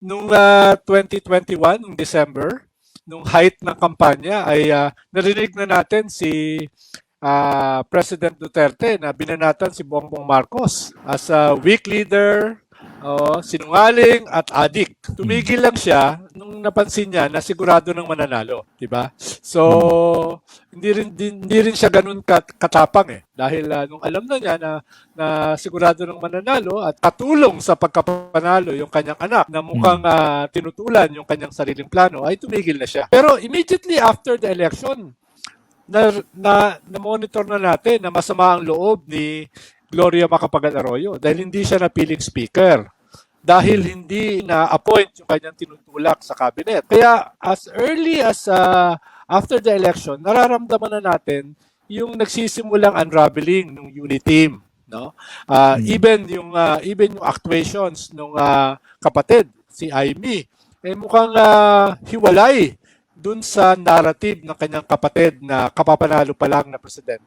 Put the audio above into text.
nung ah, 2021, nung December, nung height ng kampanya ay ah, narinig na natin si ah, President Duterte na binanatan si Bongbong Marcos as a weak leader, oh, sinungaling at adik. Tumigil lang siya napansin niya na sigurado ng mananalo, di ba? So, hindi rin hindi rin siya ganun kat- katapang eh dahil ah, nung alam na niya na na sigurado ng mananalo at katulong sa pagkapanalo yung kanyang anak na mukhang ah, tinutulan yung kanyang sariling plano ay tumigil na siya. Pero immediately after the election, na, na, na-monitor na natin na masama ang loob ni Gloria Macapagal Arroyo dahil hindi siya napiling speaker dahil hindi na-appoint yung kanyang tinutulak sa cabinet. Kaya as early as uh, after the election, nararamdaman na natin yung nagsisimulang unraveling ng unit team. No? Uh, Even yung uh, even yung actuations ng kapatid, si Amy, eh mukhang uh, hiwalay dun sa narrative ng kanyang kapatid na kapapanalo pa lang na presidente.